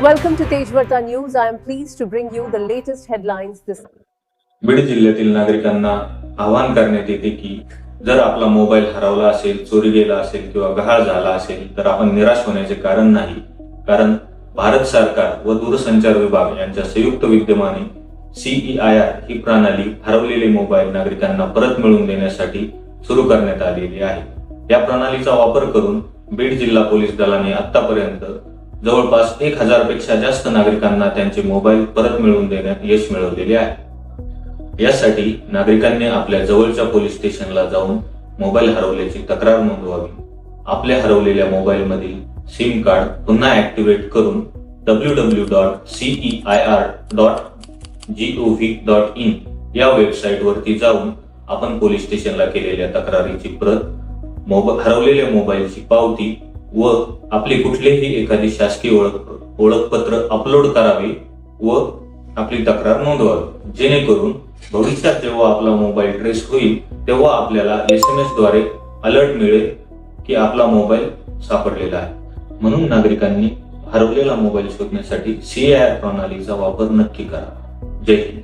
Welcome to Tejvarta News. I am pleased to bring you the latest headlines this Beed जिल्ह्यातील नागरिकांना आवाहन करण्यात येते की जर आपला मोबाईल हरवला असेल चोरी गेला असेल किंवा गहाळ झाला असेल तर आपण निराश होण्याचे कारण नाही कारण भारत सरकार व दूरसंचार विभाग यांच्या संयुक्त विद्यमाने सीईआयआर ही प्रणाली हरवलेले मोबाईल नागरिकांना परत मिळवून देण्यासाठी सुरू करण्यात आलेली आहे या प्रणालीचा वापर करून बीड जिल्हा पोलीस दलाने आतापर्यंत जवळपास एक हजारपेक्षा जास्त नागरिकांना त्यांचे मोबाईल परत मिळवून देण्यात यश मिळवलेले आहे. यासाठी नागरिकांनी आपल्या जवळच्या पोलीस स्टेशनला जाऊन मोबाईल हरवल्याची तक्रार नोंदवावी. आपल्या हरवलेल्या मोबाईलमधील सिम कार्ड पुन्हा ऍक्टिव्हेट करून W W dot C E I R dot G O V dot in या वेबसाईटवरती जाऊन आपण पोलीस स्टेशनला केलेल्या तक्रारीची प्रत मोब हरवलेल्या मोबाईलची पावती व आपली कुठलीही एखादी शासकीय ओळख ओळखपत्र अपलोड करावे व आपली तक्रार नोंदवावी. जेणेकरून भविष्यात जेव्हा आपला मोबाईल ट्रेस होईल तेव्हा आपल्याला एस एम एसद्वारे अलर्ट मिळेल की आपला मोबाईल सापडलेला आहे. म्हणून नागरिकांनी हरवलेला मोबाईल शोधण्यासाठी सीआयआर प्रणालीचा वापर नक्की करा. जय हिंद.